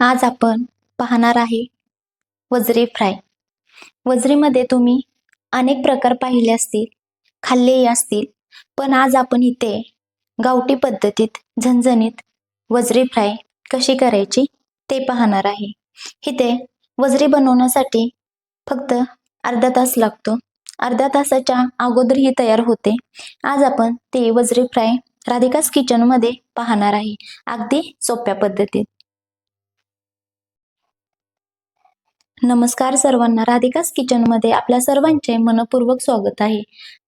आज आपण पाहणार आहे वजरे फ्राय. वजरीमध्ये तुम्ही अनेक प्रकार पाहिले असतील खाल्लेही असतील पण आज आपण इथे गावठी पद्धतीत झणझणीत वजरी फ्राय कशी करायची ते पाहणार आहे. इथे वजरी बनवण्यासाठी फक्त अर्धा तास लागतो. अर्धा तासाच्या अगोदर ही तयार होते. आज आपण ते वजरी फ्राय राधिकास किचनमध्ये पाहणार आहे. अगदी सोप्या पद्धतीत. नमस्कार सर्वांना राधिकास किचनमध्ये आपल्या सर्वांचे मनपूर्वक स्वागत आहे.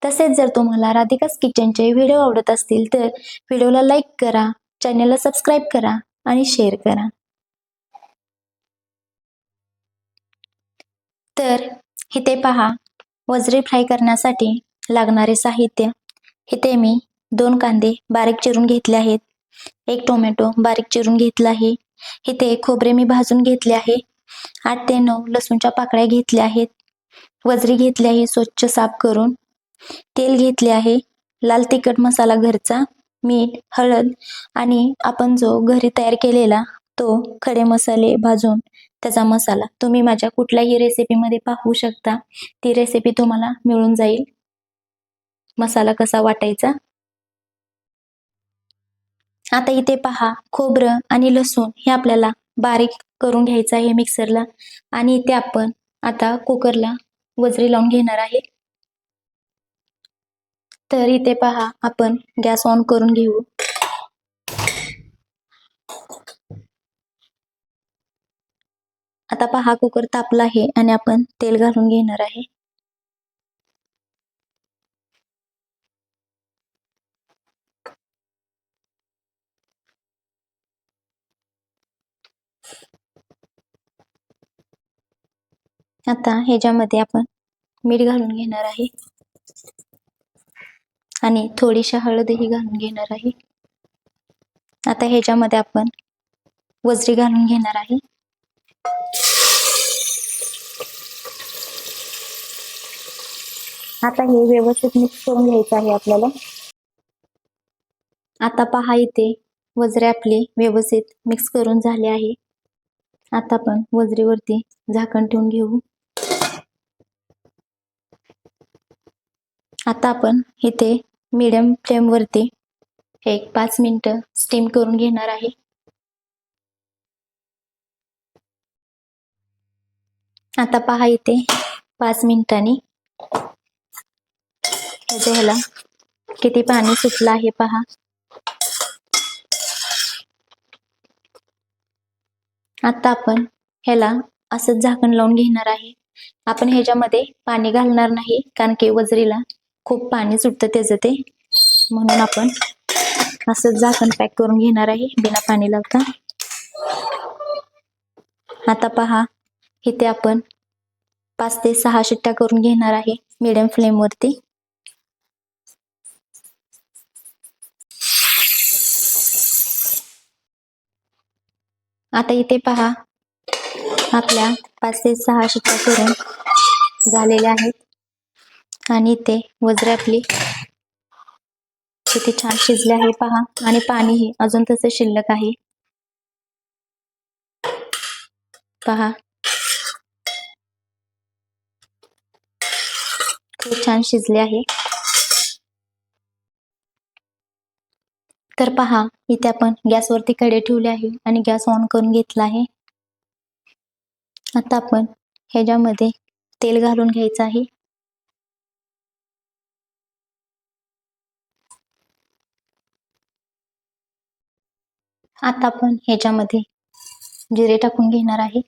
तसेच जर तुम्हाला राधिकास किचनचे व्हिडिओ आवडत असतील तर व्हिडिओला लाईक करा चॅनलला सबस्क्राईब करा आणि शेअर करा. तर इथे पहा वजरी फ्राय करण्यासाठी लागणारे साहित्य. इथे मी दोन कांदे बारीक चिरून घेतले आहेत. एक टोमॅटो बारीक चिरून घेतला आहे. इथे खोबरे मी भाजून घेतले आहे. आठ ते नऊ लसूणच्या पाकळ्या घेतल्या आहेत. वजरी घेतली आहे स्वच्छ साफ करून. तेल घेतले आहे. लाल तिखट मसाला घरचा मीठ हळद आणि आपण जो घरी तयार केलेला तो खडे मसाले भाजून त्याचा मसाला. तुम्ही माझ्या कुठल्याही रेसिपीमध्ये पाहू शकता. ती रेसिपी तुम्हाला मिळून जाईल. मसाला कसा वाटायचा? आता इथे पहा खोबरं आणि लसूण हे आपल्याला बारीक करून घ्यायचं आहे मिक्सरला आणि इथे आपण आता कुकरला वजरी लावून घेणार आहे. तर इथे पहा आपण गॅस ऑन करून घेऊ. आता पहा कुकर तापला आहे आणि आपण तेल घालून घेणार आहे. आता ह्याच्यामध्ये आपण मीठ घालून घेणार आहे. आणि थोडीशी हळदही घालून घेणार आहे. आता ह्याच्यामध्ये आपण वजरी घालून घेणार आहे. आता हे व्यवस्थित मिक्स करून घ्यायचं आहे आपल्याला. आता पहा इथे वजरे आपली व्यवस्थित मिक्स करून झाले आहे. आता आपण वजरीवरती झाकण ठेवून घेऊ. आता आपण इथे मीडियम फ्लेमवरती एक पाच मिनटं स्टीम करून घेणार आहे. आता पहा इथे पाच मिनिटांनी. त्याच्या ह्याला किती पाणी सुटलं आहे पहा. आता आपण ह्याला असंच झाकण लावून घेणार आहे. आपण ह्याच्यामध्ये पाणी घालणार नाही कारण की वजरीला खूप पाणी सुटतं त्याचं ते. म्हणून आपण असंच झाकण पॅक करून घेणार आहे बिना पाणी लावता. आता पहा इथे आपण पाच ते सहा शिट्ट्या करून घेणार आहे मिडियम फ्लेम वरती. आता इथे पहा आपल्या पाच ते सहा शिट्ट्या करून झालेल्या आहेत. आणि इथे वजरे आपली. किती छान शिजले आहे पहा. आणि पाणीही अजून तसे शिल्लक आहे. पहा. खूप छान शिजले आहे. तर पहा इथे आपण गॅसवरती कडे ठेवले आहे आणि गॅस ऑन करून घेतला आहे. आता आपण ह्याच्यामध्ये तेल घालून घ्यायचं आहे. आता आपण ह्याच्यामध्ये जिरे टाकून घेणार आहे.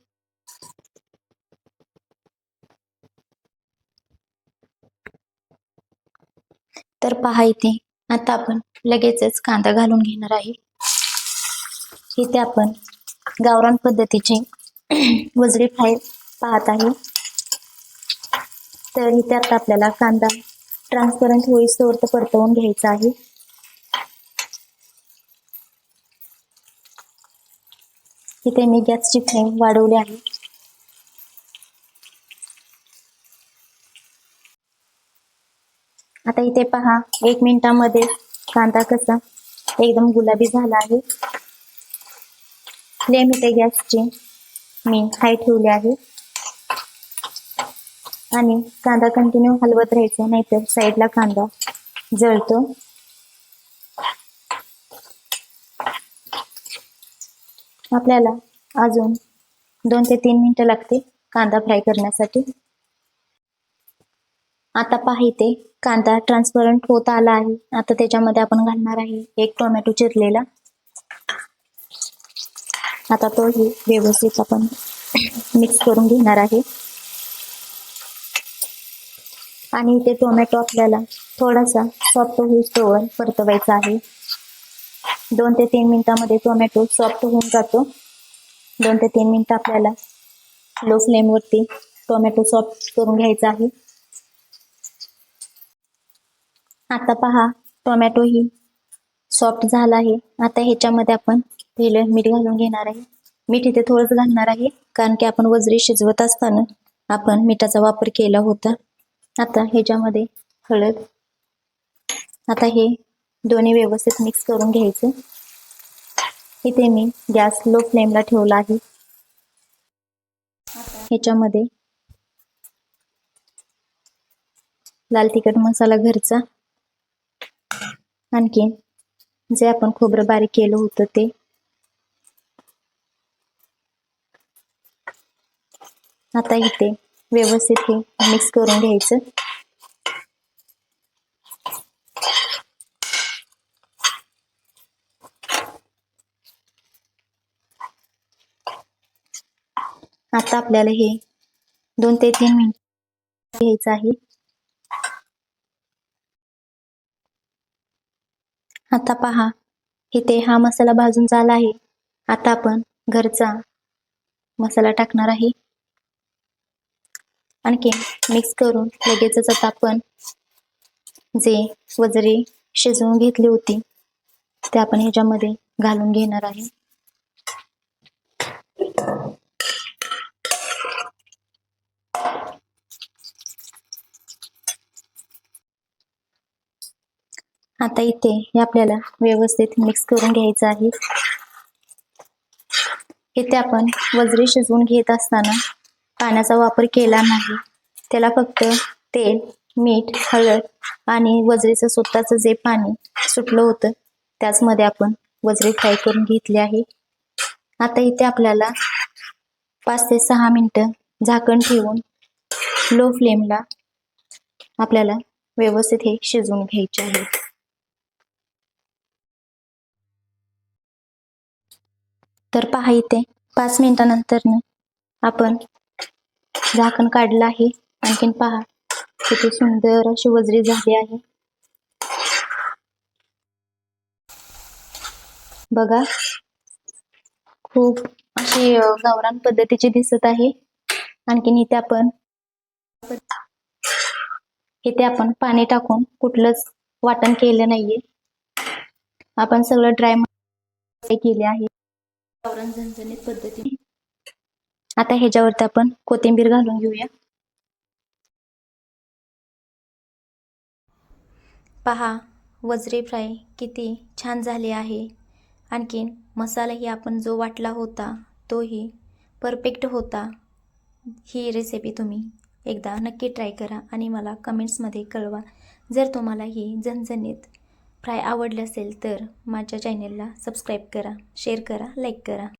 तर पहा इथे आता आपण लगेचच कांदा घालून घेणार आहे. इथे आपण गावरान पद्धतीचे वजरी फ्राय पाहत आहे. तर इथे आता आपल्याला कांदा ट्रान्सपरंट होईस्तोवर परतवून घ्यायचा आहे. इथे मी गॅसची फ्लेम वाढवली आहे. आता इथे पहा एक मिनिटामध्ये कांदा कसा एकदम गुलाबी झाला आहे. फ्लेम इथे गॅसची मी हाय ठेवली आहे. आणि कांदा कंटिन्यू हलवत राहायचा नाहीतर साईडला कांदा जळतो. आपल्याला अजून दोन ते तीन मिनटं लागते कांदा फ्राय करण्यासाठी. आता पाहिते कांदा ट्रान्सपरंट होत आला आहे. आता त्याच्यामध्ये आपण घालणार आहे एक टोमॅटो चिरलेला. आता तोही व्यवस्थित आपण मिक्स करून घेणार आहे. आणि इथे टोमॅटो आपल्याला थोडासा सॉफ्ट होईस्तोवर परतवायचा आहे. दोन ते तीन मिनिटामध्ये टोमॅटो सॉफ्ट होऊन जातो. दोन ते तीन मिनिटं आपल्याला लो फ्लेमवरती टोमॅटो सॉफ्ट करून घ्यायचा आहे. आता पहा टोमॅटो ही सॉफ्ट झाला आहे. आता ह्याच्यामध्ये आपण पहिलं मीठ घालून घेणार आहे. मीठ इथे थोडंच घालणार आहे कारण की आपण वजरी शिजवत असताना आपण मिठाचा वापर केला होता. आता ह्याच्यामध्ये हळद. आता हे दोन्ही व्यवस्थित मिक्स करून घ्यायचं. इथे मी गॅस लो फ्लेमला ठेवला आहे. ह्याच्यामध्ये लाल तिखट मसाला घरचा. आणखी जे आपण खोबरं बारीक केलं होतं ते. आता इथे व्यवस्थित हे मिक्स करून घ्यायचं. आता आपल्याला हे दोन ते तीन मिनिट घ्यायचं आहे. आता पहा इथे हा मसाला भाजून झाला आहे. आता आपण घरचा मसाला टाकणार आहे. आणखी मिक्स करून लगेचच आता आपण जे वजरी शिजवून घेतली होती ते आपण ह्याच्यामध्ये घालून घेणार आहे. आता इथे हे आपल्याला व्यवस्थित मिक्स करून घ्यायचं आहे. इथे आपण वजरी शिजवून घेत असताना पाण्याचा वापर केला नाही. त्याला फक्त तेल मीठ हळद आणि वजरीचं स्वतःचं जे पाणी सुटलं होतं त्याचमध्ये आपण वजरी फ्राय करून घेतली आहे. आता इथे आपल्याला पाच ते सहा मिनटं झाकण ठेवून लो फ्लेमला आपल्याला व्यवस्थित हे शिजवून घ्यायचे आहे. तर पहा इथे पाच मिनिटानंतर आपण झाकण काढलं आहे. आणखीन पहा किती सुंदर अशी वजरी झाली आहे. बघा खूप अशी अ, गावरान पद्धतीची दिसत आहे. आणखीन इथे आपण इथे आपण पाणी टाकून कुठलंच वाटण केलं नाहीये. आपण सगळं ड्राय केले आहे. गावरान झणझणीत पद्धतीने. आता ह्याच्यावरती आपण कोथिंबीर घालून घेऊया. पहा वजरी फ्राय किती छान झाले आहे. आणखीन मसालाही आपण जो वाटला होता तोही परफेक्ट होता. ही रेसिपी तुम्ही एकदा नक्की ट्राय करा आणि मला कमेंट्समध्ये कळवा. जर तुम्हाला ही झणझणीत फ्राय आवडले असेल तर माझ्या चॅनेलला सबस्क्राईब करा शेअर करा लाईक करा.